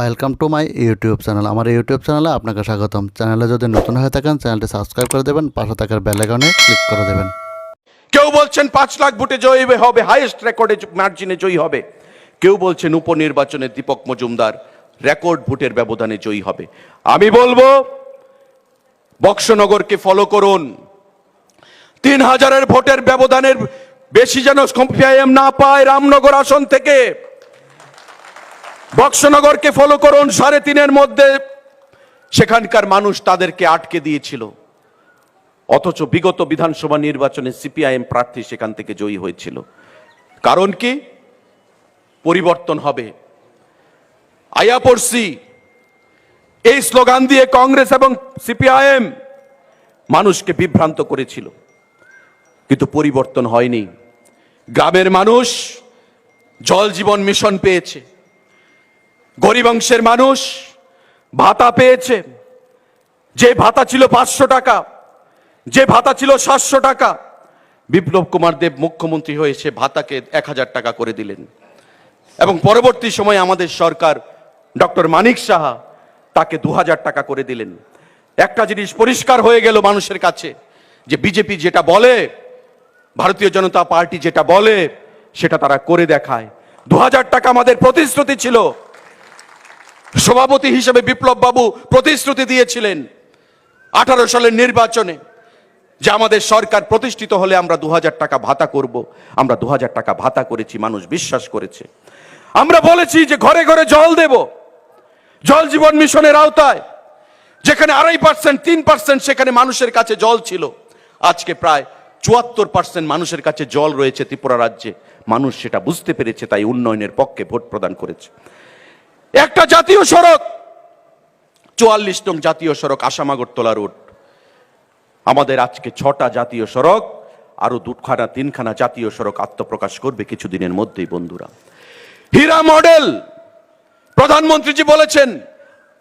Welcome to my YouTube channel আমার YouTube চ্যানেলে আপনাকে স্বাগতম। চ্যানেলে যদি নতুন হয়ে থাকেন চ্যানেলটি সাবস্ক্রাইব করে দেবেন, পাশে থাকার বেল আইকনে ক্লিক করে দেবেন। কেউ বলছেন পাঁচ লাখ ভোটে জয়ী হবে হাইয়েস্ট রেকর্ডে মার্জিনে জয়ী হবে। কেউ বলছেন উপনির্বাচনে দীপক মজুমদার রেকর্ড ভোটের ব্যবধানে জয়ী হবে। আমি বলব, বক্সনগরকে ফলো করুন। তিন হাজারের ভোটের ব্যবধানের বেশি যেন না পায় রামনগর আসন থেকে। বক্সনগরকে ফলো করুন, সাড়ে তিনের মধ্যে সেখানকার মানুষ তাদেরকে আটকে দিয়েছিল। অথচ বিগত বিধানসভা নির্বাচনে সিপিআইএম প্রার্থী সেখান থেকে জয়ী হয়েছিল। কারণ কি? পরিবর্তন হবে। আয়া পড়ছি। এই স্লোগান দিয়ে কংগ্রেস এবং সিপিআইএম মানুষকে বিভ্রান্ত করেছিল। কিন্তু পরিবর্তন হয়নি। গ্রামের মানুষ জল জীবন মিশন পেয়েছে। গরিব অংশের মানুষ ভাতা পেয়েছে। যে ভাতা ছিল পাঁচশো টাকা, যে ভাতা ছিল সাতশো টাকা, বিপ্লব কুমার দেব মুখ্যমন্ত্রী হয়ে সে ভাতাকে এক হাজার টাকা করে দিলেন। এবং পরবর্তী সময়ে আমাদের সরকার ডক্টর মানিক সাহা তাকে দু হাজার টাকা করে দিলেন। একটা জিনিস পরিষ্কার হয়ে গেল মানুষের কাছে, যে বিজেপি যেটা বলে, ভারতীয় জনতা পার্টি যেটা বলে, সেটা তারা করে দেখায়। দু হাজার টাকা আমাদের প্রতিশ্রুতি ছিল সভাপতি হিসেবে বিপ্লব বাবু প্রতিশ্রুতি দিয়েছিলেন আঠারো সালের নির্বাচনে যে আমাদের সরকার প্রতিষ্ঠিত হলে আমরা দু হাজার টাকা ভাতা করব। আমরা দু হাজার টাকা ভাতা করেছি, মানুষ বিশ্বাস করেছে। আমরা বলেছি যে ঘরে ঘরে জল দেব। জল জীবন মিশনের আওতায়, যেখানে আড়াই পার্সেন্ট, তিন পার্সেন্ট সেখানে মানুষের কাছে জল ছিল। আজকে প্রায় চুয়াত্তর পার্সেন্ট মানুষের কাছে জল রয়েছে ত্রিপুরা রাজ্যে। মানুষ সেটা বুঝতে পেরেছে, তাই উন্নয়নের পক্ষে ভোট প্রদান করেছে। একটা জাতীয় সড়ক। চুয়াল্লিশ নং জাতীয় সড়ক আসামাগরতলা রোড। আমাদের আজকে ছটা জাতীয় সড়ক, আরও দুখানা, তিনখানা জাতীয় সড়ক আত্মপ্রকাশ করবে কিছুদিনের মধ্যেই বন্ধুরা। হীরা মডেল। প্রধানমন্ত্রীজি বলেছেন,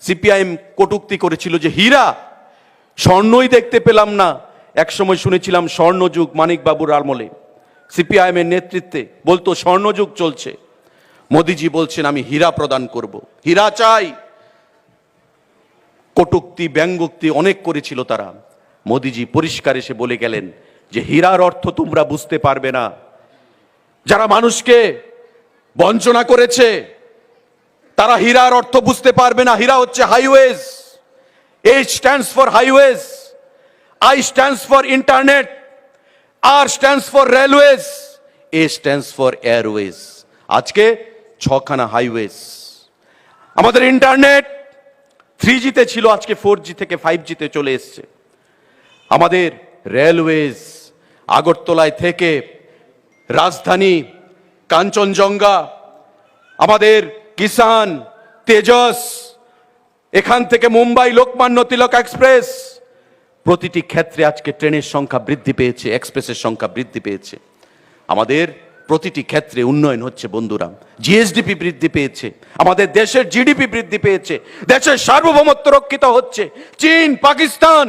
সিপিআইএম কটুক্তি করেছিল যে হীরা, স্বর্ণই দেখতে পেলাম না। একসময় শুনেছিলাম স্বর্ণযুগ মানিকবাবুর আমলে সিপিআইএম এর নেতৃত্বে বলতো স্বর্ণযুগ চলছে। মোদিজি বলছেন, আমি হীরা প্রদান করব। হীরা চাই। কটুক্তি, ব্যঙ্গোক্তি অনেক করেছিল তারা। মোদিজি পরিষ্কার এসে বলে গেলেন যে, হীরার অর্থ তোমরা বুঝতে পারবে না। যারা মানুষকে বঞ্চনা করেছে, তারা হীরার অর্থ বুঝতে পারবে না। হীরা হচ্ছে highways. H stands for highways I stands for internet R stands for railways A stands for airways আজকে ছখানা হাইওয়েজ আমাদের ইন্টারনেট থ্রি জিতে ছিল, আজকে ফোর জি থেকে ফাইভ জিতে চলে এসছে। আমাদের রেলওয়েজ আগরতলায় থেকে রাজধানী কাঞ্চনজঙ্ঘা, আমাদের কিষান তেজস, এখান থেকে মুম্বাই লোকমান্য তিলক এক্সপ্রেস, প্রতিটি ক্ষেত্রে আজকে ট্রেনের সংখ্যা বৃদ্ধি পেয়েছে, এক্সপ্রেসের সংখ্যা বৃদ্ধি পেয়েছে। আমাদের প্রতিটি ক্ষেত্রে উন্নয়ন হচ্ছে, বন্ধুরা। জিএসডিপি বৃদ্ধি পেয়েছে, আমাদের দেশের জিডিপি বৃদ্ধি পেয়েছে, দেশের সার্বভৌমত্ব রক্ষিত হচ্ছে। চীন, পাকিস্তান,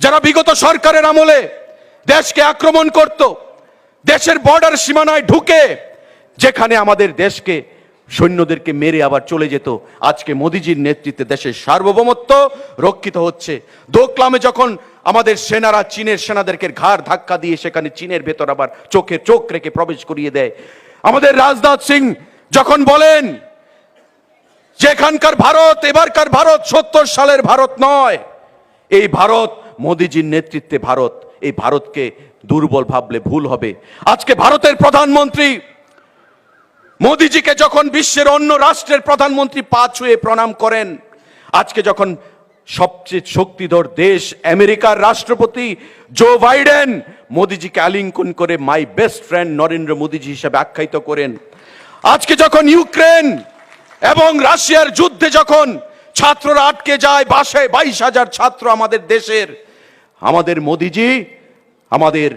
যারা বিগত সরকারের আমলে দেশকে আক্রমণ করত, দেশের বর্ডার সীমানায় ঢুকে, যেখানে আমাদের দেশকে, সৈন্যদেরকে মেরে আবার চলে যেত। আজকে মোদিজির নেতৃত্বে দেশের সার্বভৌমত্ব রক্ষিত হচ্ছে। দোকলামে যখন আমাদের সেনারা চীনের সেনাদেরকে ঘাড় ধাক্কা দিয়ে সেখানে চীনের ভেতর আবার চোখে চোখ রেখে প্রবেশ করিয়ে দেয়। আমাদের রাজনাথ সিং যখন বলেন যে এখানকার ভারত, এবারকার ভারত সত্তর সালের ভারত নয়। এই ভারত, মোদিজির নেতৃত্বে ভারত। এই ভারতকে দুর্বল ভাবলে ভুল হবে। আজকে ভারতের প্রধানমন্ত্রী মোদিজিকে যখন বিশ্বের অন্য রাষ্ট্রের প্রধানমন্ত্রী পা ছুঁয়ে প্রণাম করেন, আজকে যখন সবচেয়ে শক্তিধর দেশ আমেরিকার রাষ্ট্রপতি জো বাইডেন। মোদিজিকে আলিঙ্কন করে মাই বেস্ট ফ্রেন্ড নরেন্দ্র মোদিজি হিসেবে আখ্যায়িত করেন। আজকে যখন ইউক্রেন এবং রাশিয়ার যুদ্ধে যখন ছাত্ররা আটকে যায়, বাসে বাইশ হাজার ছাত্র আমাদের দেশের, আমাদের মোদিজি, আমাদের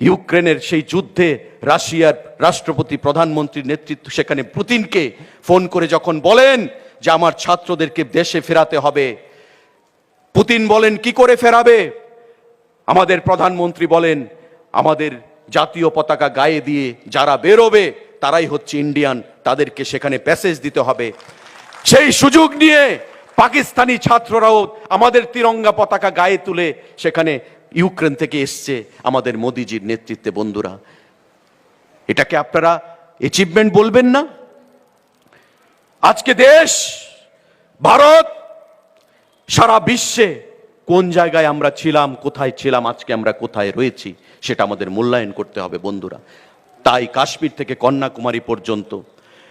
ইউক্রেনের সেই যুদ্ধে রাশিয়ার রাষ্ট্রপতি, প্রধানমন্ত্রীর নেতৃত্ব, সেখানে পুতিনকে ফোন করে যখন বলেন যে আমার ছাত্রদেরকে দেশে ফেরাতে হবে পুতিন বলেন, কি করে ফেরাবে? আমাদের প্রধানমন্ত্রী বলেন, আমাদের জাতীয় পতাকা গায়ে দিয়ে যারা বেরোবে, তারাই হচ্ছে ইন্ডিয়ান তাদেরকে সেখানে প্যাসেজ দিতে হবে। সেই সুযোগ নিয়ে পাকিস্তানি ছাত্ররাও আমাদের তিরঙ্গা পতাকা গায়ে তুলে সেখানে ইউক্রেন থেকে এসছে, আমাদের মোদিজির নেতৃত্বে, বন্ধুরা। এটাকে আপনারা অ্যাচিভমেন্ট বলবেন না? আজকে দেশ, ভারত সারা বিশ্বে কোন জায়গায় আমরা ছিলাম, কোথায় ছিলাম, আজকে আমরা কোথায় রয়েছি, সেটা আমাদের মূল্যায়ন করতে হবে বন্ধুরা। তাই কাশ্মীর থেকে কন্যাকুমারী পর্যন্ত,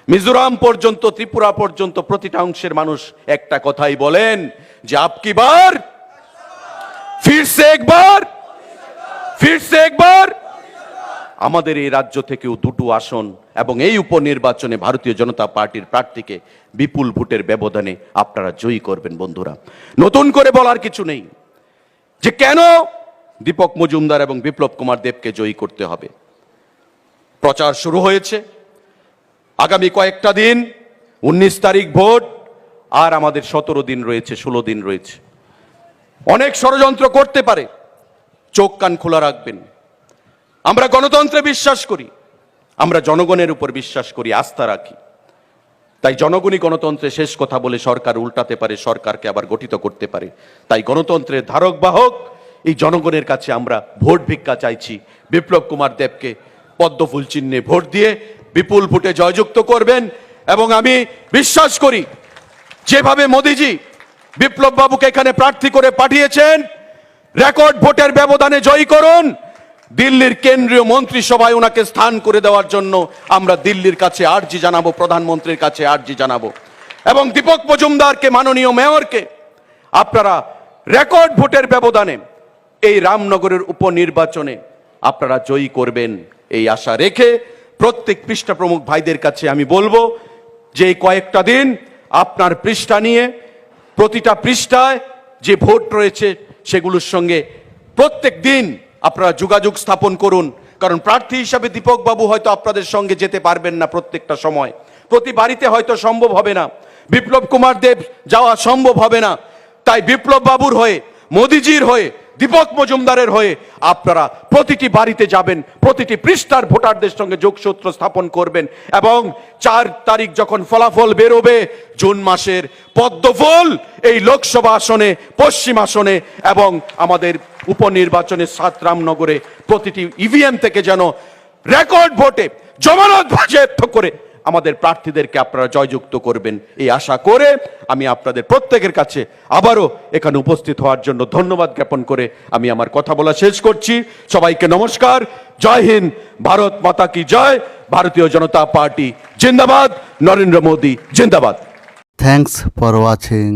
মিজোরাম পর্যন্ত, ত্রিপুরা পর্যন্ত প্রতিটা অংশের মানুষ একটা কথাই বলেন, যে আপকি বার? ফিরসে একবার? ফিরসে একবার? আমাদের এই রাজ্য থেকেও দুটো আসন এবং এই উপনির্বাচনে ভারতীয় জনতা পার্টির প্রার্থীকে বিপুল ভোটের ব্যবধানে আপনারা জয়ী করবেন, বন্ধুরা। নতুন করে বলার কিছু নেই যে কেন দীপক মজুমদার এবং বিপ্লব কুমার দেবকে জয়ী করতে হবে। প্রচার শুরু হয়েছে। আগামী কয়েকটা দিন, উনিশ তারিখ ভোট, আর আমাদের সতেরো দিন রয়েছে, ষোলো দিন রয়েছে। অনেক ষড়যন্ত্র করতে পারে। চোখ কান খোলা রাখবেন। আমরা গণতন্ত্রে বিশ্বাস করি, আমরা জনগণের উপর বিশ্বাস করি, আস্থা রাখি। তাই জনগণই গণতন্ত্রে শেষ কথা বলে সরকার উল্টাতে পারে, সরকারকে আবার গঠিত করতে পারে। তাই গণতন্ত্রের ধারক বাহক এই জনগণের কাছে আমরা ভোট ভিক্ষা চাইছি। বিপ্লব কুমার দেবকে পদ্মফুল চিহ্নে ভোট দিয়ে বিপুল ভোটে জয়যুক্ত করবেন এবং আমি বিশ্বাস করি, যেভাবে মোদিজি বিপ্লব বাবুকে এখানে প্রার্থী করে পাঠিয়েছেন, রেকর্ড ভোটের ব্যবধানে জয়ী করুন দিল্লির কেন্দ্রীয় মন্ত্রিসভায় ওনাকে স্থান করে দেওয়ার জন্য আমরা দিল্লির কাছে আর্জি জানাব, প্রধানমন্ত্রীর কাছে আর্জি জানাব। এবং দীপক মজুমদারকে, মাননীয় মেয়রকে, আপনারা রেকর্ড ভোটের ব্যবধানে এই রামনগরের উপনির্বাচনে আপনারা জয়ী করবেন এই আশা রেখে প্রত্যেক পৃষ্ঠা প্রমুখ ভাইদের কাছে আমি বলব যে কয়েকটা দিন আপনার পৃষ্ঠা নিয়ে, প্রতিটা পৃষ্ঠায় যে ভোট রয়েছে সেগুলোর সঙ্গে প্রত্যেক দিন আপনারা যোগাযোগ স্থাপন করুন। কারণ প্রার্থী হিসাবে দীপক বাবু হয়তো আপনাদের সঙ্গে যেতে পারবেন না প্রত্যেকটা সময়। প্রতি বাড়িতে হয়তো সম্ভব হবে না। বিপ্লব কুমার দেব যাওয়া সম্ভব হবে না। তাই বিপ্লব বাবুর হয়ে, মোদিজির হয়ে, দীপক মজুমদারের হয়ে আপনারা প্রতিটি বাড়িতে যাবেন, প্রতিটি পৃষ্ঠার ভোটারদের সঙ্গে যোগসূত্র স্থাপন করবেন এবং চার তারিখ যখন ফলাফল বেরোবে, জুন মাসের পদ্মফুল এই লোকসভা আসনে, পশ্চিম আসনে এবং আমাদের উপনির্বাচনে সাত রামনগরে প্রতিটি ইভিএম থেকে যেন রেকর্ড ভোটে জমানত বাজেয়াপ্ত করে আমাদের প্রার্থীদেরকে আপনারা জয়যুক্ত করবেন, এই আশা করে আমি আপনাদের প্রত্যেকের কাছে আবারও এখানে উপস্থিত হওয়ার জন্য ধন্যবাদ জ্ঞাপন করে আমি আমার কথা বলা শেষ করছি। সবাইকে নমস্কার, জয় হিন্দ, ভারত মাতা কি জয়, ভারতীয় জনতা পার্টি জিন্দাবাদ, নরেন্দ্র মোদী জিন্দাবাদ। Thanks for watching